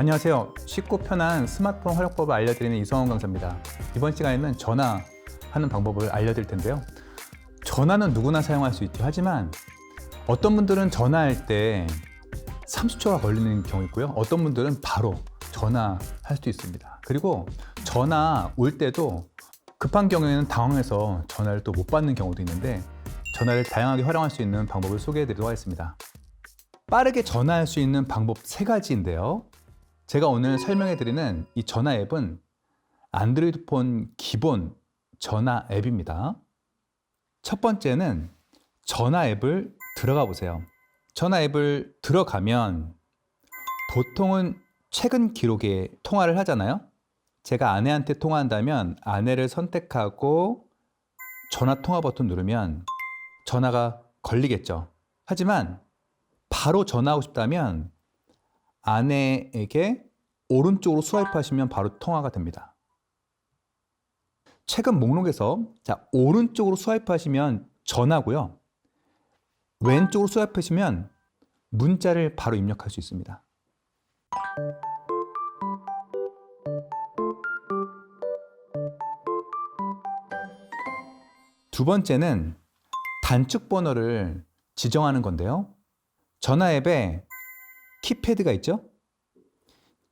안녕하세요. 쉽고 편한 스마트폰 활용법을 알려드리는 이성원 강사입니다. 이번 시간에는 전화하는 방법을 알려드릴 텐데요. 전화는 누구나 사용할 수 있죠. 하지만 어떤 분들은 전화할 때 30초가 걸리는 경우 있고요. 어떤 분들은 바로 전화할 수도 있습니다. 그리고 전화 올 때도 급한 경우에는 당황해서 전화를 또 못 받는 경우도 있는데 전화를 다양하게 활용할 수 있는 방법을 소개해 드리도록 하겠습니다. 빠르게 전화할 수 있는 방법 세 가지인데요. 제가 오늘 설명해 드리는 이 전화 앱은 안드로이드 폰 기본 전화 앱입니다. 첫 번째는 전화 앱을 들어가 보세요. 전화 앱을 들어가면 보통은 최근 기록에 통화를 하잖아요. 제가 아내한테 통화한다면 아내를 선택하고 전화 통화 버튼 누르면 전화가 걸리겠죠. 하지만 바로 전화하고 싶다면 아내에게 오른쪽으로 스와이프 하시면 바로 통화가 됩니다. 최근 목록에서 자, 오른쪽으로 스와이프 하시면 전화고요. 왼쪽으로 스와이프 하시면 문자를 바로 입력할 수 있습니다. 두 번째는 단축 번호를 지정하는 건데요. 전화 앱에 키패드가 있죠?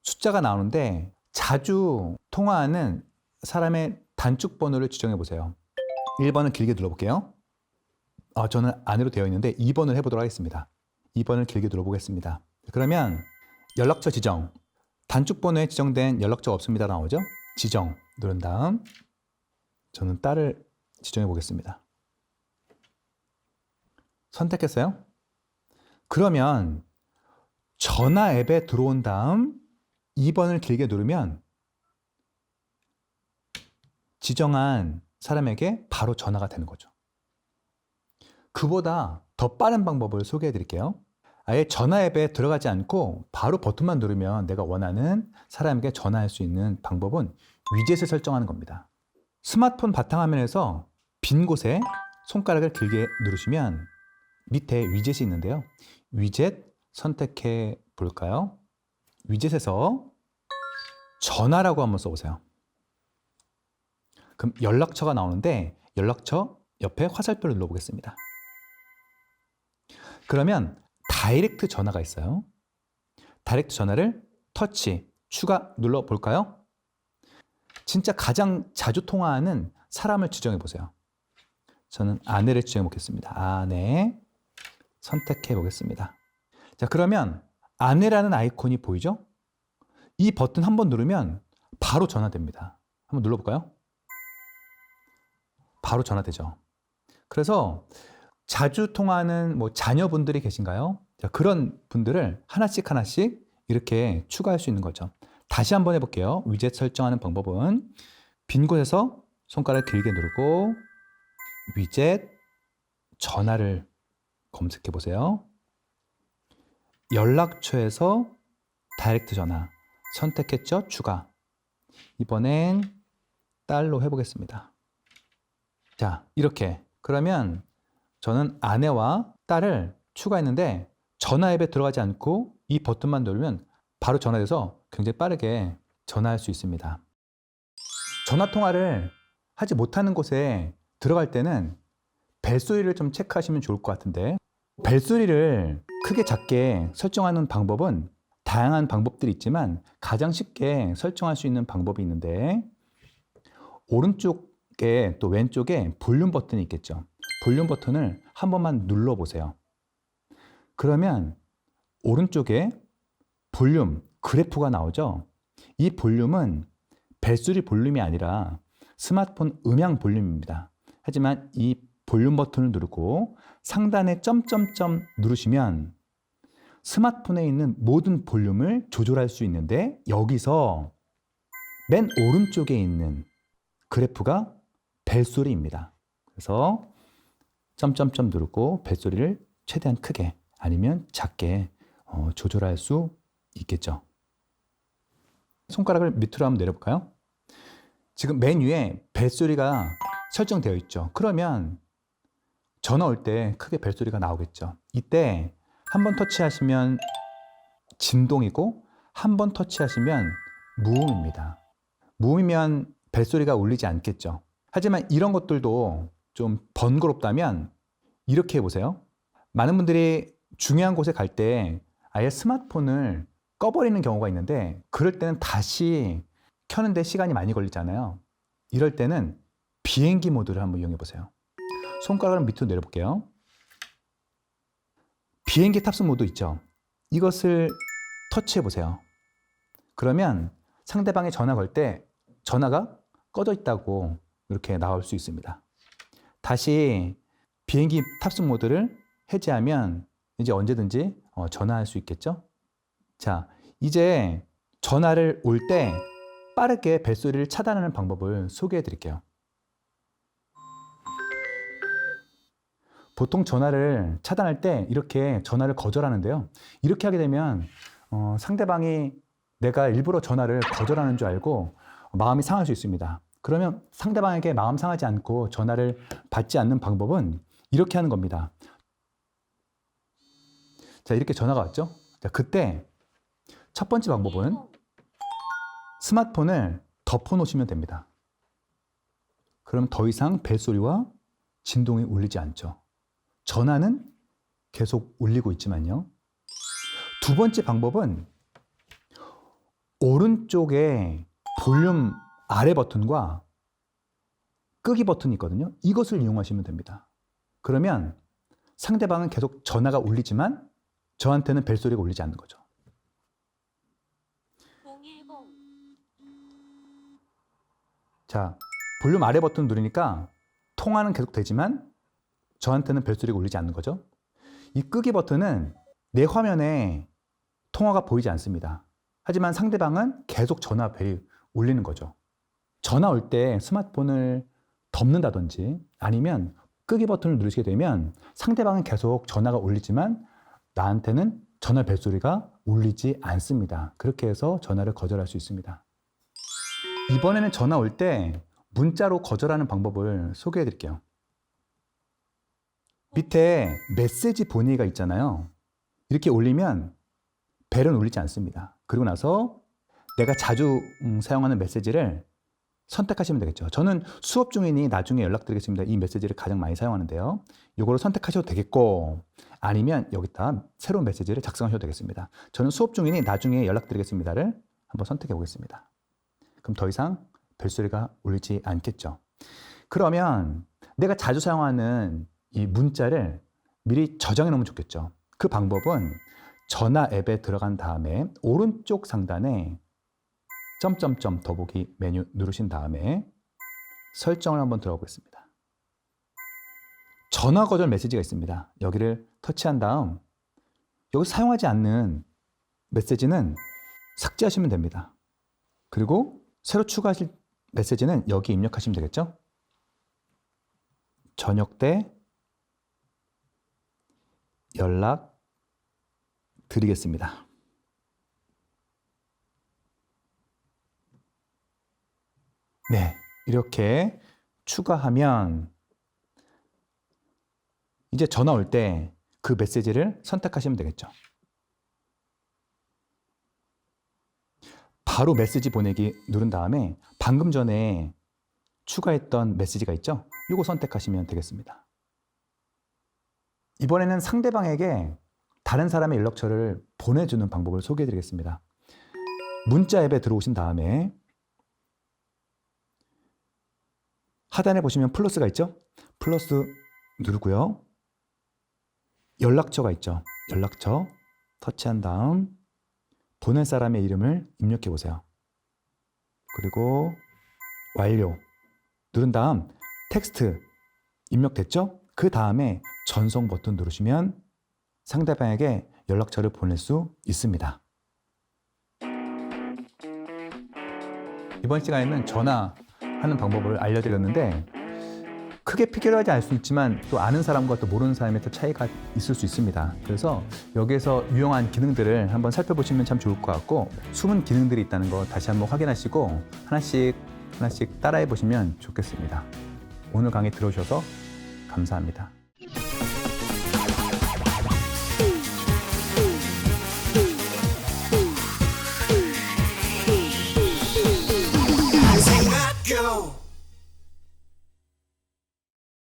숫자가 나오는데 자주 통화하는 사람의 단축 번호를 지정해 보세요. 1번은 길게 눌러볼게요. 아, 저는 안으로 되어 있는데 2번을 해보도록 하겠습니다. 2번을 길게 눌러보겠습니다. 그러면 연락처 지정. 단축 번호에 지정된 연락처가 없습니다. 나오죠? 지정. 누른 다음 저는 딸을 지정해 보겠습니다. 선택했어요? 그러면 전화 앱에 들어온 다음 2번을 길게 누르면 지정한 사람에게 바로 전화가 되는 거죠. 그보다 더 빠른 방법을 소개해 드릴게요. 아예 전화 앱에 들어가지 않고 바로 버튼만 누르면 내가 원하는 사람에게 전화할 수 있는 방법은 위젯을 설정하는 겁니다. 스마트폰 바탕화면에서 빈 곳에 손가락을 길게 누르시면 밑에 위젯이 있는데요. 위젯 선택해 볼까요? 위젯에서 전화라고 한번 써보세요. 그럼 연락처가 나오는데 연락처 옆에 화살표를 눌러보겠습니다. 그러면 다이렉트 전화가 있어요. 다이렉트 전화를 터치, 추가 눌러볼까요? 진짜 가장 자주 통화하는 사람을 지정해 보세요. 저는 아내를 지정해 보겠습니다. 아내 선택해 보겠습니다. 자, 그러면 아내라는 아이콘이 보이죠? 이 버튼 한 번 누르면 바로 전화됩니다. 한번 눌러볼까요? 바로 전화되죠. 그래서 자주 통화하는 뭐 자녀분들이 계신가요? 자, 그런 분들을 하나씩 하나씩 이렇게 추가할 수 있는 거죠. 다시 한번 해볼게요. 위젯 설정하는 방법은 빈 곳에서 손가락 길게 누르고 위젯 전화를 검색해 보세요. 연락처에서 다이렉트 전화 선택했죠? 추가. 이번엔 딸로 해보겠습니다. 자, 이렇게. 그러면 저는 아내와 딸을 추가했는데 전화 앱에 들어가지 않고 이 버튼만 누르면 바로 전화돼서 굉장히 빠르게 전화할 수 있습니다. 전화 통화를 하지 못하는 곳에 들어갈 때는 벨소리를 좀 체크하시면 좋을 것 같은데 벨소리를 크게 작게 설정하는 방법은 다양한 방법들이 있지만 가장 쉽게 설정할 수 있는 방법이 있는데 오른쪽에 또 왼쪽에 볼륨 버튼이 있겠죠. 볼륨 버튼을 한 번만 눌러 보세요. 그러면 오른쪽에 볼륨 그래프가 나오죠. 이 볼륨은 벨소리 볼륨이 아니라 스마트폰 음향 볼륨입니다. 하지만 이 볼륨 버튼을 누르고 상단에 점점점 누르시면 스마트폰에 있는 모든 볼륨을 조절할 수 있는데 여기서 맨 오른쪽에 있는 그래프가 벨소리입니다. 그래서 점점점 누르고 벨소리를 최대한 크게 아니면 작게 어, 조절할 수 있겠죠. 손가락을 밑으로 한번 내려볼까요? 지금 메뉴에 벨소리가 설정되어 있죠. 그러면 전화 올 때 크게 벨소리가 나오겠죠. 이때 한 번 터치하시면 진동이고 한 번 터치하시면 무음입니다. 무음이면 벨소리가 울리지 않겠죠. 하지만 이런 것들도 좀 번거롭다면 이렇게 해보세요. 많은 분들이 중요한 곳에 갈 때 아예 스마트폰을 꺼버리는 경우가 있는데 그럴 때는 다시 켜는데 시간이 많이 걸리잖아요. 이럴 때는 비행기 모드를 한번 이용해 보세요. 손가락을 밑으로 내려볼게요. 비행기 탑승 모드 있죠. 이것을 터치해 보세요. 그러면 상대방이 전화 걸 때 전화가 꺼져 있다고 이렇게 나올 수 있습니다. 다시 비행기 탑승 모드를 해제하면 이제 언제든지 어, 전화할 수 있겠죠? 자, 이제 전화를 올 때 빠르게 벨소리를 차단하는 방법을 소개해 드릴게요. 보통 전화를 차단할 때 이렇게 전화를 거절하는데요. 이렇게 하게 되면 어, 상대방이 내가 일부러 전화를 거절하는 줄 알고 마음이 상할 수 있습니다. 그러면 상대방에게 마음 상하지 않고 전화를 받지 않는 방법은 이렇게 하는 겁니다. 자, 이렇게 전화가 왔죠? 자, 그때 첫 번째 방법은 스마트폰을 덮어 놓으시면 됩니다. 그럼 더 이상 벨소리와 진동이 울리지 않죠. 전화는 계속 울리고 있지만요. 두 번째 방법은 오른쪽에 볼륨 아래 버튼과 끄기 버튼이 있거든요. 이것을 이용하시면 됩니다. 그러면 상대방은 계속 전화가 울리지만 저한테는 벨소리가 울리지 않는 거죠. 010 자, 볼륨 아래 버튼 누르니까 통화는 계속 되지만 저한테는 벨소리가 울리지 않는 거죠. 이 끄기 버튼은 내 화면에 통화가 보이지 않습니다. 하지만 상대방은 계속 전화 벨이 울리는 거죠. 전화 올 때 스마트폰을 덮는다든지 아니면 끄기 버튼을 누르시게 되면 상대방은 계속 전화가 울리지만 나한테는 전화 벨소리가 울리지 않습니다. 그렇게 해서 전화를 거절할 수 있습니다. 이번에는 전화 올 때 문자로 거절하는 방법을 소개해 드릴게요. 밑에 메시지 보내기가 있잖아요. 이렇게 올리면 벨은 울리지 않습니다. 그리고 나서 내가 자주 음, 사용하는 메시지를 선택하시면 되겠죠. 저는 수업 중이니 나중에 연락드리겠습니다. 이 메시지를 가장 많이 사용하는데요. 이거를 선택하셔도 되겠고 아니면 여기다 새로운 메시지를 작성하셔도 되겠습니다. 저는 수업 중이니 나중에 연락드리겠습니다를 한번 선택해 보겠습니다. 그럼 더 이상 벨소리가 울리지 않겠죠. 그러면 내가 자주 사용하는 이 문자를 미리 저장해 놓으면 좋겠죠. 그 방법은 전화 앱에 들어간 다음에 오른쪽 상단에 점점점 더보기 메뉴 누르신 다음에 설정을 한번 들어가 보겠습니다. 전화 거절 메시지가 있습니다. 여기를 터치한 다음 여기 사용하지 않는 메시지는 삭제하시면 됩니다. 그리고 새로 추가하실 메시지는 여기 입력하시면 되겠죠? 저녁 때 연락 드리겠습니다. 네, 이렇게 추가하면 이제 전화 올 때 그 메시지를 선택하시면 되겠죠. 바로 메시지 보내기 누른 다음에 방금 전에 추가했던 메시지가 있죠? 이거 선택하시면 되겠습니다. 이번에는 상대방에게 다른 사람의 연락처를 보내주는 방법을 소개해 드리겠습니다. 문자 앱에 들어오신 다음에 하단에 보시면 플러스가 있죠? 플러스 누르고요. 연락처가 있죠? 연락처 터치한 다음 보낼 사람의 이름을 입력해 보세요. 그리고 완료 누른 다음 텍스트 입력됐죠? 그 다음에 전송 버튼 누르시면 상대방에게 연락처를 보낼 수 있습니다. 이번 시간에는 전화하는 방법을 알려드렸는데 크게 피규어하지 않을 수 있지만 또 아는 사람과 또 모르는 사람의 또 차이가 있을 수 있습니다. 그래서 여기에서 유용한 기능들을 한번 살펴보시면 참 좋을 것 같고 숨은 기능들이 있다는 거 다시 한번 확인하시고 하나씩 하나씩 따라해 보시면 좋겠습니다. 오늘 강의 들어오셔서 감사합니다.